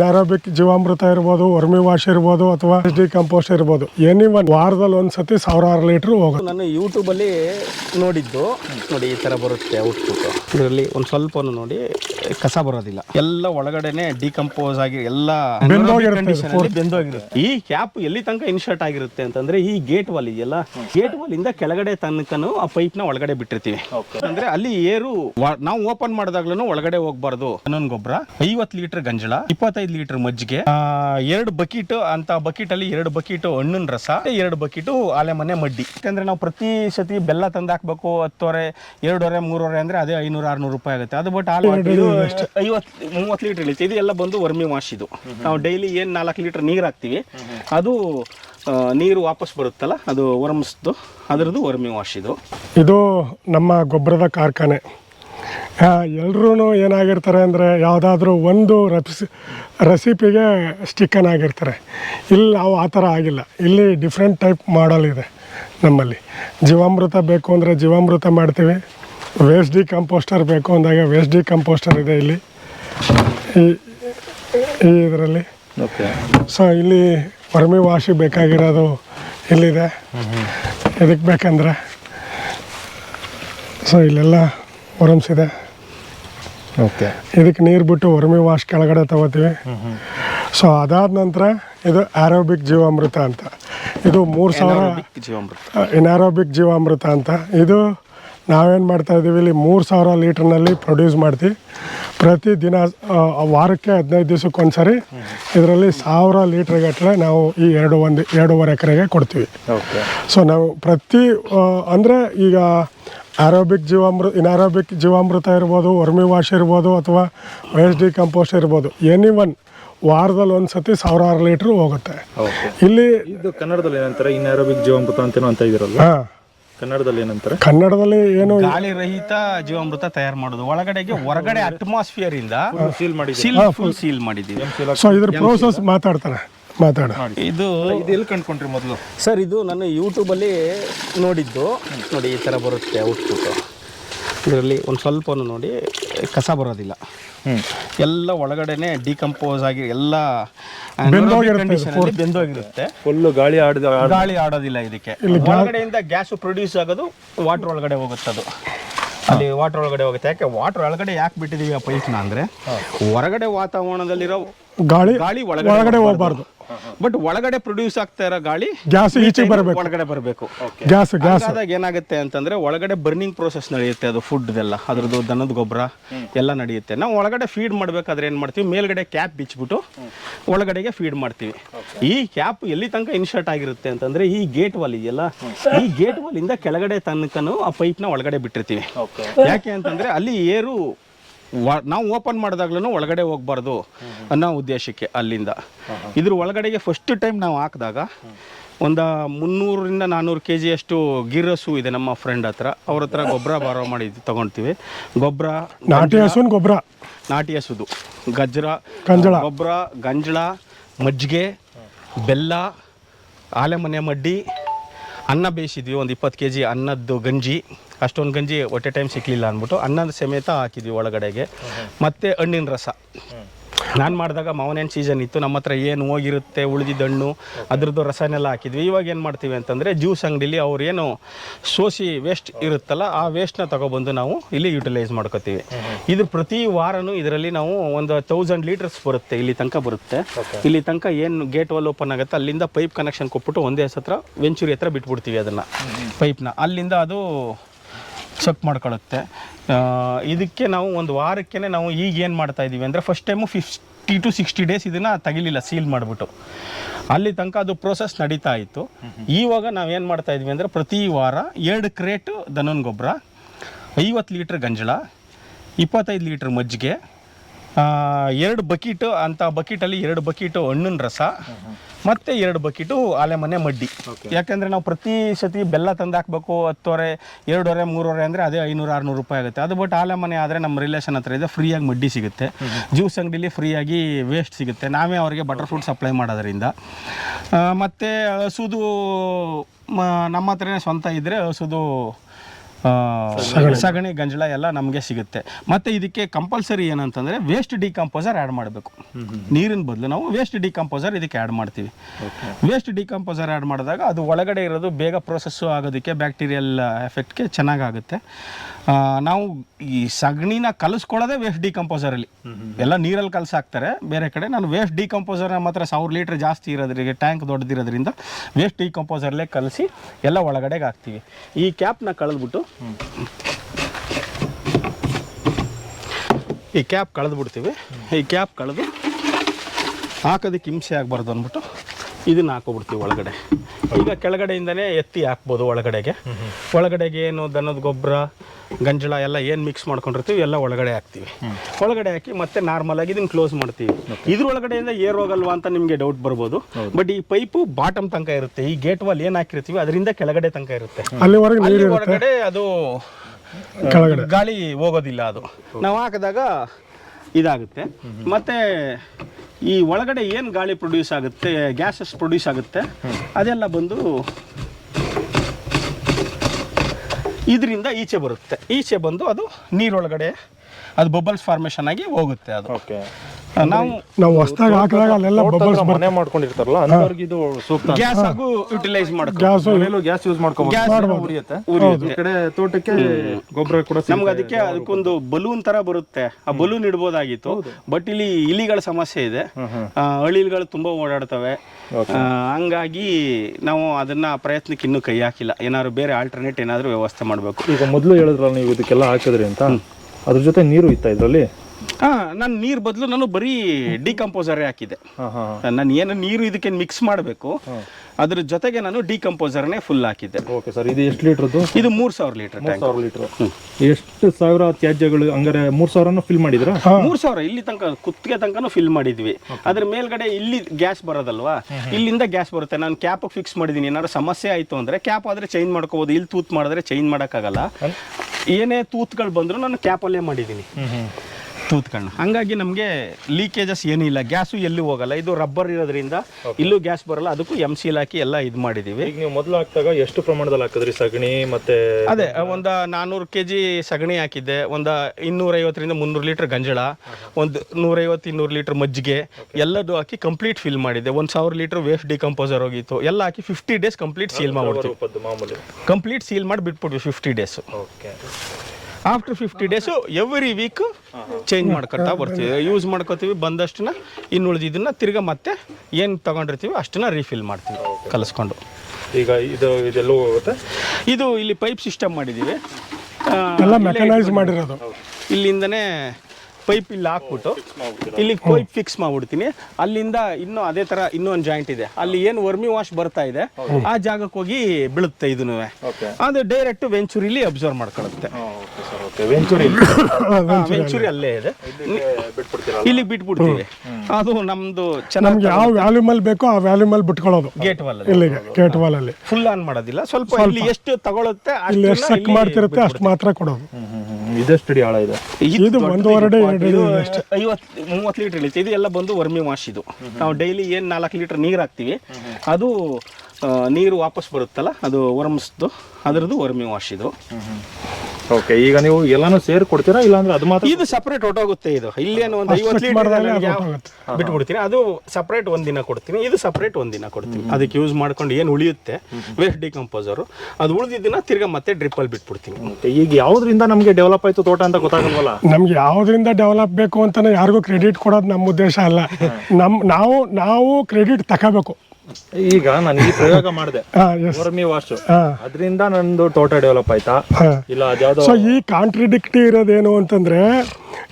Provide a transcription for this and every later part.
ನ್ಯಾರೋಬಿಕ್ ಜೀವಾಮೃತ ಇರ್ಬೋದು, vermi wash ಇರ್ಬೋದು ಅಥವಾ ಡಿ ಕಂಪೋಸ್ಟ್ ಇರ್ಬೋದು. ಎನಿ ಒನ್ ವಾರದಲ್ಲಿ ಒಂದ್ಸತಿ ಸಾವಿರಾರು ಲೀಟ್ರ್ ಹೋಗುತ್ತೆ. ನಾನು ಯೂಟ್ಯೂಬಲ್ಲಿ ನೋಡಿದ್ದು. ನೋಡಿ ಈ ಥರ ಬರುತ್ತೆ ಔಟ್ಪುಟ್ ಇದರಲ್ಲಿ ಒಂದು ಸ್ವಲ್ಪ ನೋಡಿ ಕಸ ಬರೋದಿಲ್ಲ. ಎಲ್ಲ ಒಳಗಡೆನೆ ಡಿಕಂಪೋಸ್ ಆಗಿ ಎಲ್ಲ ಈ ಕ್ಯಾಪ್ ಎಲ್ಲಿ ತನಕ ಇನ್ಶರ್ಟ್ ಆಗಿರುತ್ತೆ ಅಂತಂದ್ರೆ ಈ ಗೇಟ್ ವಾಲ್ ಇದೆಯಲ್ಲ? ಗೇಟ್ ವಾಲ್ ಇಂದ ಕೆಳಗಡೆ ತನಕನು ಆ ಪೈಪ್ನ ಒಳಗಡೆ ಬಿಟ್ಟಿರ್ತೀವಿ. ಅಂದ್ರೆ ಅಲ್ಲಿ ಏರು ನಾವು ಓಪನ್ ಮಾಡಿದಾಗ್ಲೂ ಒಳಗಡೆ ಹೋಗ್ಬಾರ್ದು. ಅನ್ನೊಂದು ಗೊಬ್ಬರ ಐವತ್ತು ಲೀಟರ್ ಗಂಜಳ ಇಪ್ಪತ್ತೈದು ಲೀಟರ್ ಮಜ್ಜಿಗೆ ಎರಡು ಬಕೆಟ್ ಅಂತ ಬಕೆಟ್ ಅಲ್ಲಿ ಎರಡು ಬಕೆಟ್ ಹಣ್ಣಿನ ರಸ ಎರಡು ಬಕೆಟ್ ಆಲೆ ಮನೆ ಮಡ್ಡಿ. ಯಾಕಂದ್ರೆ ನಾವು ಪ್ರತಿ ಸತಿ ಬೆಲ್ಲ ತಂದು ಹಾಕ್ಬೇಕು ಹತ್ತುವರೆ ಎರಡುವರೆ ಮೂರುವರೆ ಅಂದ್ರೆ ಅದೇ ಐನೂರು ಆರ್ನೂರು ರೂಪಾಯಿ ಆಗುತ್ತೆ. ಅದು ಬಟ್ ಹಾಲು ಐವತ್ತು ಮೂವತ್ತು ಲೀಟರ್ ಇಳಿತೆ ಇದು ಎಲ್ಲ ಬಂದು ವರ್ಮಿ ವಾಶ್ ಇದು. ನಾವು ಡೈಲಿ ಏನು ನಾಲ್ಕು ಲೀಟರ್ ನೀರು ಹಾಕ್ತೀವಿ ಅದು ನೀರು ವಾಪಸ್ ಬರುತ್ತಲ್ಲ ಅದು ವರ್ಮಿಸ್ದು ಅದರದ್ದು ವರ್ಮಿ ವಾಶ್ ಇದು. ಇದು ನಮ್ಮ ಗೊಬ್ಬರದ ಕಾರ್ಖಾನೆ. ಎಲ್ಲರೂ ಏನಾಗಿರ್ತಾರೆ ಅಂದರೆ ಯಾವುದಾದ್ರೂ ಒಂದು ರೆಸಿಪಿ ರೆಸಿಪಿಗೆ ಸ್ಟಿಕ್ಕನ್ ಆಗಿರ್ತಾರೆ. ಇಲ್ಲಿ ನಾವು ಆ ಥರ ಆಗಿಲ್ಲ. ಇಲ್ಲಿ ಡಿಫ್ರೆಂಟ್ ಟೈಪ್ ಮಾಡಲ್ ಇದೆ ನಮ್ಮಲ್ಲಿ. ಜೀವಾಮೃತ ಬೇಕು ಅಂದರೆ ಜೀವಾಮೃತ ಮಾಡ್ತೀವಿ. ವೇಸ್ಟ್ ಡಿ ಕಂಪೋಸ್ಟರ್ ಬೇಕು ಅಂದಾಗ ವೇಸ್ಟ್ ಡಿ ಕಂಪೋಸ್ಟರ್ ಇದೆ ಇಲ್ಲಿ. ಈ ಈ ಇದರಲ್ಲಿ. ಸೊ ಇಲ್ಲಿ ವರ್ಮಿ ವಾಶಿ ಬೇಕಾಗಿರೋದು ಇಲ್ಲಿದೆ. ಇದಕ್ಕೆ ಬೇಕಂದ್ರೆ? ಸೊ ಇಲ್ಲೆಲ್ಲ ವರ್ಮ್ಸ್ ಇದೆ. ಓಕೆ ಇದಕ್ಕೆ ನೀರು ಬಿಟ್ಟು ವರ್ಮಿ ವಾಶ್ ಕೆಳಗಡೆ ತಗೋತೀವಿ. ಸೊ ಅದಾದ ನಂತರ ಇದು ಆರೋಬಿಕ್ ಜೀವಾಮೃತ ಅಂತ. ಇದು ಮೂರು ಸಾವಿರ ಜೀವಾಮೃತ. ಇನಾರೋಬಿಕ್ ಜೀವಾಮೃತ ಅಂತ. ಇದು ನಾವೇನು ಮಾಡ್ತಾ ಇದ್ದೀವಿ ಇಲ್ಲಿ ಮೂರು ಸಾವಿರ ಲೀಟ್ರ್ನಲ್ಲಿ ಪ್ರೊಡ್ಯೂಸ್ ಮಾಡ್ತೀವಿ. ಪ್ರತಿ ದಿನ ವಾರಕ್ಕೆ ಹದಿನೈದು ದಿವಸಕ್ಕೊಂದು ಸರಿ ಇದರಲ್ಲಿ ಸಾವಿರ ಲೀಟ್ರ್ ಗಟ್ಟಲೆ ನಾವು ಈ ಎರಡು ಒಂದು ಎರಡೂವರೆ ಎಕರೆಗೆ ಕೊಡ್ತೀವಿ. ಸೊ ನಾವು ಪ್ರತಿ ಅಂದರೆ ಈಗ ಆರೋಬಿಕ್ ಜೀವಾಮೃತ ಇನಾರೋಬಿಕ್ ಜೀವಾಮೃತ ಇರ್ಬೋದು ವರ್ಮಿ ವಾಶ್ ಇರ್ಬೋದು ಅಥವಾ ವೇಸ್ಟ್ ಡಿ ಕಂಪೋಸ್ಟ್ ಇರ್ಬೋದು ಎನಿ ಒನ್ ವಾರದಲ್ಲಿ ಒಂದು ಸತಿ ಸಾವಿರಾರು ಲೀಟ್ರ್ ಹೋಗುತ್ತೆ. ಇಲ್ಲಿ ಇದು ಕನ್ನಡದಲ್ಲಿ ಏನಂತಾರೆ ಇನ್ಯಾರೋಬಿಕ್ ಜೀವಾಮೃತ ಅಂತೇನೋ ಅಂತ ಇದಿರಲ್ಲ. ಹಾಂ. ಕನ್ನಡದಲ್ಲಿ ಏನಂತಾರೆ? ಕನ್ನಡದಲ್ಲಿ ಏನು ಗಾಳಿ ರಹಿತ ಜೀವಾಮೃತ ತಯಾರು ಮಾಡೋದು. ಒಳಗಡೆಗೆ ಹೊರಗಡೆ ಅಟ್ಮಾಸ್ಫಿಯರ್ ಇಂದ ಸೀಲ್ ಮಾಡಿ ಸೀಲ್ ಫುಲ್ ಸೀಲ್ ಮಾಡಿದ್ದೀವಿ. ಸೊ ಇದ್ರ ಪ್ರೋಸೆಸ್ ಮಾತಾಡ್ತಾನೆ ಮಾತಾಡ. ಇದು ಇದು ಎಲ್ಲಿ ಕಂಡ್ಕೊಂಡ್ರಿ ಮೊದಲು? ಸರ್ ಇದು ನಾನು ಯೂಟ್ಯೂಬಲ್ಲಿ ನೋಡಿದ್ದು. ನೋಡಿ ಈ ಥರ ಬರುತ್ತೆ ಔಟ್ಪುಟ್ ಇದರಲ್ಲಿ ಒಂದು ಸ್ವಲ್ಪ ನೋಡಿ ಕಸ ಬರೋದಿಲ್ಲ. ಎಲ್ಲ ಒಳಗಡೆನೆ ಡಿಕಂಪೋಸ್ ಆಗಿ ಎಲ್ಲ ಬೆಂದೋಗಿರುತ್ತೆ ಫುಲ್ಲು ಗಾಳಿ ಆಡಿದ ಗಾಳಿ ಆಡೋದಿಲ್ಲ ಇದಕ್ಕೆ. ಒಳಗಡೆಯಿಂದ ಗ್ಯಾಸ್ ಪ್ರೊಡ್ಯೂಸ್ ಆಗೋದು ವಾಟರ್ ಒಳಗಡೆ ಹೋಗುತ್ತೆ ಅದು ಅಲ್ಲಿ ವಾಟರ್ ಒಳಗಡೆ ಹೋಗುತ್ತೆ. ಯಾಕೆ ವಾಟರ್ ಒಳಗಡೆ ಯಾಕೆ ಬಿಟ್ಟಿದೀವಿ ಆ ಪೈಪ್ನ ಅಂದ್ರೆ ಹೊರಗಡೆ ವಾತಾವರಣದಲ್ಲಿರೋ ಗಾಳಿ ಗಾಳಿ ಒಳಗಡೆ ಹೋಗ್ಬಾರ್ದು. ಬಟ್ ಒಳಗಡೆ ಪ್ರೊಡ್ಯೂಸ್ ಆಗ್ತಾ ಇರೋ ಗಾಳಿ ಗ್ಯಾಸ್ ಈಚೆಗೆ ಬರಬೇಕು. ಒಳಗಡೆ ಬರಬೇಕು. Gas gas. ಆದಾಗ ಏನಾಗುತ್ತೆ ಅಂತಂದ್ರೆ ಒಳಗಡೆ ಬರ್ನಿಂಗ್ ಪ್ರೋಸೆಸ್ ನಡೆಯುತ್ತೆ ಅದು ಫುಡ್ ಎಲ್ಲ ಅದ್ರದ್ದು ದನದ ಗೊಬ್ಬರ ಎಲ್ಲ ನಡೆಯುತ್ತೆ. ನಾವು ಒಳಗಡೆ ಫೀಡ್ ಮಾಡ್ಬೇಕಾದ್ರೆ ಏನು ಮಾಡ್ತೀವಿ? ಮೇಲ್ಗಡೆ ಕ್ಯಾಪ್ ಬಿಚ್ಬಿಟ್ಟು ಒಳಗಡೆಗೆ ಫೀಡ್ ಮಾಡ್ತೀವಿ. ಈ ಕ್ಯಾಪ್ ಎಲ್ಲಿ ತನಕ ಇನ್ಸರ್ಟ್ ಆಗಿರುತ್ತೆ ಅಂತಂದ್ರೆ ಈ ಗೇಟ್ ವಾಲ್ ಇದೆಯಲ್ಲ? ಈ ಗೇಟ್ ವಾಲ್ ಇಂದ ಕೆಳಗಡೆ ತನಕನು ಆ ಪೈಪ್ನ ಒಳಗಡೆ ಬಿಟ್ಟಿರ್ತೀವಿ. ಯಾಕೆ ಅಂತಂದ್ರೆ ಅಲ್ಲಿ ಏರು ನಾವು ಓಪನ್ ಮಾಡಿದಾಗ್ಲೂ ಒಳಗಡೆ ಹೋಗ್ಬಾರ್ದು ಅನ್ನೋ ಉದ್ದೇಶಕ್ಕೆ ಅಲ್ಲಿಂದ. ಇದ್ರ ಒಳಗಡೆಗೆ ಫಸ್ಟ್ ಟೈಮ್ ನಾವು ಹಾಕಿದಾಗ ಒಂದು ಮುನ್ನೂರರಿಂದ ನಾನ್ನೂರು ಕೆ ಜಿಯಷ್ಟು ಗಿರಸು ಇದೆ ನಮ್ಮ ಫ್ರೆಂಡ್ ಹತ್ರ. ಅವ್ರ ಹತ್ರ ಗೊಬ್ಬರ ಬಾರೋ ಮಾಡಿ ತಗೊಳ್ತೀವಿ ಗೊಬ್ಬರ ನಾಟಿ ಹಸುವಿನ ಗೊಬ್ಬರ ನಾಟಿ ಹಸುದು. ಗಜ್ರ ಗಂಜಳ. ಗೊಬ್ಬರ ಗಂಜಳ ಮಜ್ಜಿಗೆ ಬೆಲ್ಲ ಆಲೆಮನೆ ಮಡ್ಡಿ ಅನ್ನ ಬೇಯಿಸಿದ್ವಿ. ಒಂದು ಇಪ್ಪತ್ತು ಕೆ ಜಿ ಅನ್ನದ್ದು ಗಂಜಿ. ಅಷ್ಟೊಂದು ಗಂಜಿ ಹೊಟ್ಟೆ ಟೈಮ್ ಸಿಕ್ಕಲಿಲ್ಲ ಅಂದ್ಬಿಟ್ಟು ಅನ್ನದ ಸಮೇತ ಹಾಕಿದ್ವಿ ಒಳಗಡೆಗೆ. ಮತ್ತು ಹಣ್ಣಿನ ರಸ. ನಾನು ಮಾಡಿದಾಗ ಮಾವನೇನು ಸೀಸನ್ ಇತ್ತು. ನಮ್ಮ ಹತ್ರ ಏನು ಹೋಗಿರುತ್ತೆ ಉಳಿದಿದ್ದ ಹಣ್ಣು ಅದ್ರದ್ದು ರಸನೆಲ್ಲ ಹಾಕಿದ್ವಿ. ಇವಾಗ ಏನು ಮಾಡ್ತೀವಿ ಅಂತಂದರೆ ಜ್ಯೂಸ್ ಅಂಗಡಿಲಿ ಅವ್ರು ಏನು ಸೋಸಿ ವೇಸ್ಟ್ ಇರುತ್ತಲ್ಲ ಆ ವೇಸ್ಟ್ನ ತಗೊಬಂದು ನಾವು ಇಲ್ಲಿ ಯುಟಿಲೈಸ್ ಮಾಡ್ಕೋತೀವಿ. ಇದು ಪ್ರತಿ ವಾರನೂ ಇದರಲ್ಲಿ ನಾವು ಒಂದು ತೌಸಂಡ್ ಲೀಟರ್ಸ್ ಬರುತ್ತೆ ಇಲ್ಲಿ ತನಕ ಬರುತ್ತೆ. ಇಲ್ಲಿ ತನಕ ಏನು ಗೇಟ್ ವಾಲ್ ಓಪನ್ ಆಗುತ್ತೆ ಅಲ್ಲಿಂದ ಪೈಪ್ ಕನೆಕ್ಷನ್ ಕೊಟ್ಬಿಟ್ಟು ಒಂದೇ ಹತ್ರ ವೆಂಚೂರಿ ಹತ್ರ ಬಿಟ್ಬಿಡ್ತೀವಿ ಅದನ್ನು. ಪೈಪ್ನ ಅಲ್ಲಿಂದ ಅದು ಚೆಕ್ ಮಾಡ್ಕೊಳ್ಳುತ್ತೆ. ಇದಕ್ಕೆ ನಾವು ಒಂದು ವಾರಕ್ಕೆ ನಾವು ಈಗ ಏನು ಮಾಡ್ತಾ ಇದ್ದೀವಿ ಅಂದರೆ first time fifty to sixty days ಇದನ್ನು ತೆಗಿಲಿಲ್ಲ ಸೀಲ್ ಮಾಡಿಬಿಟ್ಟು. ಅಲ್ಲಿ ತನಕ ಅದು ಪ್ರೋಸೆಸ್ ನಡೀತಾ ಇತ್ತು. ಇವಾಗ ನಾವೇನು ಮಾಡ್ತಾ ಇದ್ವಿ ಅಂದರೆ ಪ್ರತಿ ವಾರ ಎರಡು ಕ್ರೇಟು ದನನ ಗೊಬ್ಬರ ಐವತ್ತು ಲೀಟ್ರ್ ಗಂಜಳ ಇಪ್ಪತ್ತೈದು ಲೀಟ್ರ್ ಮಜ್ಜಿಗೆ ಎರಡು ಬಕೀಟು ಅಂತ ಬಕೀಟಲ್ಲಿ ಎರಡು ಬಕೀಟು ಹಣ್ಣಿನ ರಸ ಮತ್ತೆ ಎರಡು ಬಕೀಟು ಆಲೆಮನೆ ಮಡ್ಡಿ. ಯಾಕಂದ್ರೆ ನಾವು ಪ್ರತಿ ಸತಿ ಬೆಲ್ಲ ತಂದು ಹಾಕ್ಬೇಕು ಹತ್ತುವರೆ ಎರಡೂವರೆ ಮೂರುವರೆ ಅಂದರೆ ಅದೇ ಐನೂರು ಆರುನೂರು ರೂಪಾಯಿ ಆಗುತ್ತೆ. ಅದು ಬಟ್ ಆಲೆಮನೆ ಆದರೆ ನಮ್ಮ ರಿಲೇಷನ್ ಹತ್ರ ಇದೆ ಫ್ರೀಯಾಗಿ ಮಡ್ಡಿ ಸಿಗುತ್ತೆ. ಜ್ಯೂಸ್ ಅಂಗಡಿಲಿ ಫ್ರೀಯಾಗಿ ವೇಸ್ಟ್ ಸಿಗುತ್ತೆ. ನಾವೇ ಅವರಿಗೆ ಬಟರ್ ಫ್ರೂಟ್ ಸಪ್ಲೈ ಮಾಡೋದ್ರಿಂದ. ಮತ್ತು ಹಸುದು ನಮ್ಮ ಹತ್ರನೇ ಸ್ವಂತ ಇದ್ದರೆ ಹಸುದು ಸಗಣಿ. ಗಂಜಲ ಎಲ್ಲ ನಮಗೆ ಸಿಗುತ್ತೆ. ಮತ್ತು ಇದಕ್ಕೆ ಕಂಪಲ್ಸರಿ ಏನಂತಂದರೆ ವೇಸ್ಟ್ ಡಿಕಂಪೋಸರ್ ಆ್ಯಡ್ ಮಾಡಬೇಕು. ನೀರಿನ ಬದಲು ನಾವು ವೇಸ್ಟ್ ಡಿಕಂಪೋಸರ್ ಇದಕ್ಕೆ ಆ್ಯಡ್ ಮಾಡ್ತೀವಿ. ವೇಸ್ಟ್ ಡಿಕಂಪೋಸರ್ ಆ್ಯಡ್ ಮಾಡಿದಾಗ ಅದು ಒಳಗಡೆ ಇರೋದು ಬೇಗ ಪ್ರೋಸೆಸ್ಸು ಆಗೋದಕ್ಕೆ ಬ್ಯಾಕ್ಟೀರಿಯಲ್ ಎಫೆಕ್ಟ್ಗೆ ಚೆನ್ನಾಗಾಗುತ್ತೆ. ನಾವು ಈ ಸಗಣಿನ ಕಲಿಸ್ಕೊಳ್ಳೋದೇ ವೇಸ್ಟ್ ಡಿಕಂಪೋಸರಲ್ಲಿ ಎಲ್ಲ ನೀರಲ್ಲಿ ಕಲಸಾಕ್ತಾರೆ. ಬೇರೆ ಕಡೆ ನಾನು ವೇಸ್ಟ್ ಡಿಕಂಪೋಸರ್ನ ಮಾತ್ರ ಸಾವಿರ ಲೀಟ್ರ್ ಜಾಸ್ತಿ ಇರೋದ್ರಿಗೆ ಟ್ಯಾಂಕ್ ದೊಡ್ಡದಿರೋದ್ರಿಂದ ವೇಸ್ಟ್ ಡಿಕಂಪೋಸರ್ಲೇ ಕಲಸಿ ಎಲ್ಲ ಒಳಗಡೆಗೆ ಹಾಕ್ತೀವಿ. ಈ ಕ್ಯಾಪ್ನ ಕಳೆದ್ಬಿಟ್ಟು ಈ ಕ್ಯಾಪ್ ಕಳೆದ್ಬಿಡ್ತೀವಿ. ಈ ಕ್ಯಾಪ್ ಕಳೆದು ಹಾಕೋದಕ್ಕೆ ಹಿಂಸೆ ಆಗಬಾರ್ದು ಅಂದ್ಬಿಟ್ಟು ಇದನ್ನ ಹಾಕೋಬಿಡ್ತೀವಿ ಒಳಗಡೆ. ಈಗ ಕೆಳಗಡೆಯಿಂದಲೇ ಎತ್ತಿ ಹಾಕ್ಬೋದು ಒಳಗಡೆಗೆ. ಒಳಗಡೆಗೆ ಏನು ದನದ ಗೊಬ್ಬರ ಗಂಜಳ ಎಲ್ಲ ಏನು ಮಿಕ್ಸ್ ಮಾಡ್ಕೊಂಡಿರ್ತೀವಿ ಎಲ್ಲ ಒಳಗಡೆ ಹಾಕ್ತೀವಿ. ಒಳಗಡೆ ಹಾಕಿ ಮತ್ತೆ ನಾರ್ಮಲ್ ಆಗಿ ಇದನ್ನ ಕ್ಲೋಸ್ ಮಾಡ್ತೀವಿ. ಇದ್ರ ಒಳಗಡೆಯಿಂದ ಏರ್ ಹೋಗಲ್ವಾ ಅಂತ ನಿಮಗೆ ಡೌಟ್ ಬರ್ಬೋದು. ಬಟ್ ಈ ಪೈಪು ಬಾಟಮ್ ತನಕ ಇರುತ್ತೆ. ಈ ಗೇಟ್ ವಾಲ್ ಏನು ಹಾಕಿರ್ತೀವಿ ಅದರಿಂದ ಕೆಳಗಡೆ ತನಕ ಇರುತ್ತೆ. ಅಲ್ಲಿ ಹೊರಗಡೆ ಅದು ಕೆಳಗಡೆ. ಗಾಳಿ ಹೋಗೋದಿಲ್ಲ ಅದು. ನಾವು ಹಾಕಿದಾಗ ಇದಾಗುತ್ತೆ. ಮತ್ತೆ ಈ ಒಳಗಡೆ ಏನು ಗಾಳಿ ಪ್ರೊಡ್ಯೂಸ್ ಆಗುತ್ತೆ ಗ್ಯಾಸಸ್ ಪ್ರೊಡ್ಯೂಸ್ ಆಗುತ್ತೆ ಅದೆಲ್ಲ ಬಂದು ಇದರಿಂದ ಈಚೆ ಬರುತ್ತೆ. ಈಚೆ ಬಂದು ಅದು ನೀರೊಳಗಡೆ ಅದು ಬಬಲ್ಸ್ ಫಾರ್ಮೇಷನ್ ಆಗಿ ಹೋಗುತ್ತೆ ಅದು. ಓಕೆ ನಾವು ನಾವು ಹೊಸ್ದಾಗಿ ಹಾಕಿದಾಗ ಅಲ್ಲೆಲ್ಲ ಬಬಲ್ಸ್ ಮನೆ ಮಾಡ್ಕೊಂಡಿರ್ತಾರಲ್ಲ ಅಂಥವ್ರಿಗೆ ಇದು ಸೂಕ್ತ ಗ್ಯಾಸ್ ಆಗು ಯುಟಿಲೈಸ್ ಮಾಡ್ಕೋ ಗ್ಯಾಸ್ ಮನೇಲೂ ಗ್ಯಾಸ್ ಯೂಸ್ ಮಾಡ್ಕೋಬಹುದು ಗ್ಯಾಸ್ ಉರಿಯುತ್ತೆ. ಉರಿಯುತ್ತೆ. ಈ ಕಡೆ ತೋಟಕ್ಕೆ ಗೊಬ್ಬರ ಕೂಡ ಸಿಗುತ್ತೆ. ನಮ್ಗೆ ಅದಕ್ಕೆ ಅದಕ್ಕೊಂದು ಬಲೂನ್ ತರ ಬರುತ್ತೆ. ಆ ಬಲೂನ್ ಇಡಬಹುದಾಗಿತ್ತು ಬಟ್ ಇಲ್ಲಿ ಇಲಿಗಳ ಸಮಸ್ಯೆ ಇದೆ. ಅಳಿಲ್ಗಳು ತುಂಬಾ ಓಡಾಡ್ತವೆ. ಆ, ಹಂಗಾಗಿ ನಾವು ಅದನ್ನ ಪ್ರಯತ್ನಕ್ಕೆ ಇನ್ನೂ ಕೈ ಹಾಕಿಲ್ಲ. ಏನಾದ್ರು ಬೇರೆ ಆಲ್ಟರ್ನೇಟ್ ಏನಾದ್ರು ವ್ಯವಸ್ಥೆ ಮಾಡಬೇಕು. ಈಗ ಮೊದಲು ಹೇಳಿದ್ರಲ್ಲ ನೀವು ಇದಕ್ಕೆಲ್ಲ ಹಾಕಿದ್ರಿ ಅಂತ? ಅದ್ರ ಜೊತೆ ನೀರು ಇತ್ತ ಇದರಲ್ಲಿ? ನಾನು ನೀರು ಬದಲು ನಾನು ಬರೀ ಡಿಕಂಪೋಸರೇ ಹಾಕಿದೆ ನಾನು ಏನು ನೀರು ಇದಕ್ಕೆ ಮಿಕ್ಸ್ ಮಾಡಬೇಕು ಅದ್ರ ಜೊತೆಗೆ ನಾನು ಡಿಕಂಪೋಸರ್ನೇ ಫುಲ್ ಹಾಕಿದ್ದೆ. ಓಕೆ ಸರ್ ಇದು ಎಷ್ಟು ಲೀಟ್ರದ್ದು? ಇದು ಮೂರ್ ಸಾವಿರ ಲೀಟರ್ ಲೀಟರ್ ಸಾವಿರ ಲೀಟ್ರ್. ಎಷ್ಟು ಸಾವಿರ ತ್ಯಾಜ್ಯಗಳು ಹಂಗಾರೆ ಮೂರ್ ಸಾವಿರನೂ ಫಿಲ್ ಮಾಡಿದ್ರಾ ಮೂರ್ ಸಾವಿರ ಇಲ್ಲಿ ತನಕ ಕುತ್ತಿಗೆ ತನಕನೂ ಫಿಲ್ ಮಾಡಿದ್ವಿ. ಅದ್ರ ಮೇಲ್ಗಡೆ ಇಲ್ಲಿ ಗ್ಯಾಸ್ ಬರೋದಲ್ವಾ? ಇಲ್ಲಿಂದ ಗ್ಯಾಸ್ ಬರುತ್ತೆ. ನಾನು ಕ್ಯಾಪ್ ಫಿಕ್ಸ್ ಮಾಡಿದೀನಿ. ಏನಾದ್ರು ಸಮಸ್ಯೆ ಆಯ್ತು ಅಂದ್ರೆ ಕ್ಯಾಪ್ ಆದ್ರೆ ಚೇಂಜ್ ಮಾಡ್ಕೋಬಹುದು ಇಲ್ಲಿ ತೂತ್ ಮಾಡಿದ್ರೆ ಚೇಂಜ್ ಮಾಡಕ್ಕಾಗಲ್ಲ. ಏನೇ ತೂತ್ಗಳು ಬಂದ್ರು ನಾನು ಕ್ಯಾಪಲ್ಲೇ ಮಾಡಿದ್ದೀನಿ ತೂತ್ಗಳನ್ನ ಹಂಗಾಗಿ ನಮಗೆ ಲೀಕೇಜಸ್ ಏನೂ ಇಲ್ಲ. ಗ್ಯಾಸು ಎಲ್ಲೂ ಹೋಗಲ್ಲ. ಇದು ರಬ್ಬರ್ ಇರೋದ್ರಿಂದ ಇಲ್ಲೂ ಗ್ಯಾಸ್ ಬರಲ್ಲ. ಅದಕ್ಕೂ ಎಂ ಸೀಲ್ ಹಾಕಿ ಎಲ್ಲ ಇದು ಮಾಡಿದ್ದೀವಿ ಈಗ ನೀವು ಮೊದಲು ಹಾಕಿದಾಗ ಎಷ್ಟು ಪ್ರಮಾಣದಲ್ಲಿ ಹಾಕಿದ್ರಿ? ಸಗಣಿ ಮತ್ತೆ ಅದೇ ಒಂದು ನಾನ್ನೂರು ಕೆ ಜಿ ಸಗಣಿ ಹಾಕಿದ್ದೆ. ಒಂದು ಇನ್ನೂರೈವತ್ತರಿಂದ ಮುನ್ನೂರು ಲೀಟ್ರ್ ಗಂಜಳ. ಒಂದು ನೂರೈವತ್ತು ಇನ್ನೂರು ಲೀಟ್ರ್ ಮಜ್ಜಿಗೆ. ಎಲ್ಲದೂ ಹಾಕಿ ಕಂಪ್ಲೀಟ್ ಫಿಲ್ ಮಾಡಿದ್ದೆ. ಒಂದು ಸಾವಿರ ಲೀಟ್ರ್ ವೇಸ್ಟ್ ಡಿಕಂಪೋಸರ್ ಹೋಗಿತ್ತು. ಎಲ್ಲ ಹಾಕಿ ಫಿಫ್ಟಿ ಡೇಸ್ ಕಂಪ್ಲೀಟ್ ಸೀಲ್ ಮಾಡ್ಬಿಡ್ತೀವಿ. ಕಂಪ್ಲೀಟ್ ಸೀಲ್ ಮಾಡಿ ಬಿಟ್ಬಿಟ್ವಿ fifty days okay after fifty days every week change ಮಾಡ್ಕೊತಾ ಬರ್ತೀವಿ. ಯೂಸ್ ಮಾಡ್ಕೋತೀವಿ ಬಂದಷ್ಟನ್ನ ಇನ್ನು ಉಳಿದಿದ್ದನ್ನ ತಿರ್ಗಾ ಮತ್ತೆ ಏನು ತಗೊಂಡಿರ್ತೀವಿ ಅಷ್ಟನ್ನ ರೀಫಿಲ್ ಮಾಡ್ತೀವಿ ಕಲಿಸ್ಕೊಂಡು. ಈಗ ಇದು ಇದೆಲ್ಲ ಹೋಗುತ್ತೆ? ಇದು ಇಲ್ಲಿ ಪೈಪ್ ಸಿಸ್ಟಮ್ ಮಾಡಿದ್ದೀವಿ ಆ, ಎಲ್ಲ ಮೆಕನೈಸ್ ಮಾಡಿರೋದು. ಇಲ್ಲಿಂದನೇ ಪೈಪ್ ಇಲ್ಲಿ ಹಾಕ್ಬಿಟ್ಟು ಇಲ್ಲಿ ಪೈಪ್ ಫಿಕ್ಸ್ ಮಾಡ್ಬಿಡ್ತೀನಿ. ಅಲ್ಲಿಂದ ಇನ್ನೂ ಅದೇ ತರ ಇನ್ನೊಂದು ಜಾಯಿಂಟ್ ಇದೆ. ಅಲ್ಲಿ ಏನು ವರ್ಮಿ ವಾಶ್ ಬರ್ತಾ ಇದೆ ಆ ಜಾಗಕ್ಕೆ ಹೋಗಿ ಬೀಳುತ್ತೆ ಇದನ್ನು ಓಕೆ ಅದು ಡೈರೆಕ್ಟ್ ವೆಂಚುರಿಲಿ absorb ಮಾಡ್ಕೊಳ್ಳುತ್ತೆ. Okay sir okay venturi venturi ಅಲ್ಲೇ. ಇದೆ. ಇಲ್ಲಿ ಇಲ್ಲಿಗೆ ಬಿಟ್ಬಿಡ್ತೀವಿ. ಅದು ನಮ್ದು ನಮ್ಗೆ ಚೆನ್ನಾಗಿ ಯಾವ ವ್ಯಾಲ್ಯೂಮಲ್ ಬೇಕೋ ಆ ವ್ಯಾಲ್ಯೂಮಲ್ ಬಿಟ್ಕೊಳ್ಳೋದು. ಗೇಟ್ ವಾಲ್ ಇಲ್ಲಿಗೆ ಗೇಟ್ ಅಲ್ಲಿ. ಫುಲ್ ಆನ್ ಮಾಡೋದಿಲ್ಲ. ಸ್ವಲ್ಪ ಇಲ್ಲಿ ಎಷ್ಟು ತಗೊಳುತ್ತೆ ಅಲ್ಲಿ ಅಷ್ಟನ್ನ ಎಷ್ಟು ಸಕ್ ಮಾಡ್ತಿರುತ್ತೆ ಅಷ್ಟು ಮಾತ್ರ ಕೊಡೋದು. ಇದೆಷ್ಟು ಅಡಿ ಆಳ ಇದೆ. ಒಂದೂವರೆ ಎರಡು ಐವತ್ತು ಮೂವತ್ತು ಲೀಟರ್ ಇಳಿತೆ ಇದು ಎಲ್ಲ ಬಂದು ವರ್ಮಿ ವಾಶ್ ಇದು. ನಾವು ಡೈಲಿ ಏನು ನಾಲ್ಕು ಲೀಟರ್ ನೀರು ಹಾಕ್ತೀವಿ. ಅದು ಆ, ನೀರು ವಾಪಸ್ ಬರುತ್ತಲ್ಲ ಅದು ವರ್ಮ್ಸ್ದು ಅದರದ್ದು ವರ್ಮಿ ವಾಶ್ ಇದು. ಓಕೆ ಈಗ ನೀವು ಎಲ್ಲಾನು ಸೇರಿ ಕೊಡ್ತೀರಾ? ಇಲ್ಲ ಅಂದ್ರೆ ಅದು ಮಾತ್ರ ಇದು ಸಪ್ರೇಟ್ ಹೊಟ್ಟೋಗುತ್ತೆ ಇದು. ಇಲ್ಲೇನು ಒಂದು ಐವತ್ತು ಲೀಟರ್. ಬಿಟ್ಬಿಡ್ತೀನಿ ಅದು ಸಪ್ರೇಟ್ ಒಂದಿನ ಕೊಡ್ತೀನಿ. ಇದು ಸಪ್ರೇಟ್ ಒಂದಿನ ಕೊಡ್ತೀನಿ. ಅದಕ್ಕೆ ಯೂಸ್ ಮಾಡ್ಕೊಂಡು ಏನು ಉಳಿಯುತ್ತೆ? ವೇಸ್ಟ್ ಡಿಕಂಪೋಸರು ಅದು ಉಳಿದಿದ್ದನ್ನ ತಿರ್ಗ ಮತ್ತೆ ಡ್ರಿಪ್ಪಲ್ಲಿ ಬಿಟ್ಬಿಡ್ತೀನಿ. ಈಗ ಯಾವ್ದ್ರಿಂದ ನಮಗೆ ಡೆವಲಪ್ ಆಯ್ತು ತೋಟ ಅಂತ ಗೊತ್ತಾಗಲ್ವಲ್ಲ? ನಮ್ಗೆ ಯಾವುದರಿಂದ ಡೆವಲಪ್ ಬೇಕು ಅಂತಾನೆ ಯಾರಿಗೂ ಕ್ರೆಡಿಟ್ ಕೊಡೋದು ನಮ್ಮ ಉದ್ದೇಶ ಅಲ್ಲ. ನಮ್ ನಾವು ನಾವು ಕ್ರೆಡಿಟ್ ತಗೋಬೇಕು. ಈಗ ನಾನು ಈ ಪ್ರಯೋಗ ಮಾಡಿದೆ. ವರ್ಮಿ ವಾಶ್ ಅದರಿಂದ ನಂದು ತೋಟ ಡೆವಲಪ್ ಆಯ್ತಾ? ಇಲ್ಲ ಅದ್ಯಾವ್ದೋ ಸೊ ಈ ಕಾಂಟ್ರಿಡಿಕ್ಟಿ ಇರೋದೇನು ಅಂತಂದ್ರೆ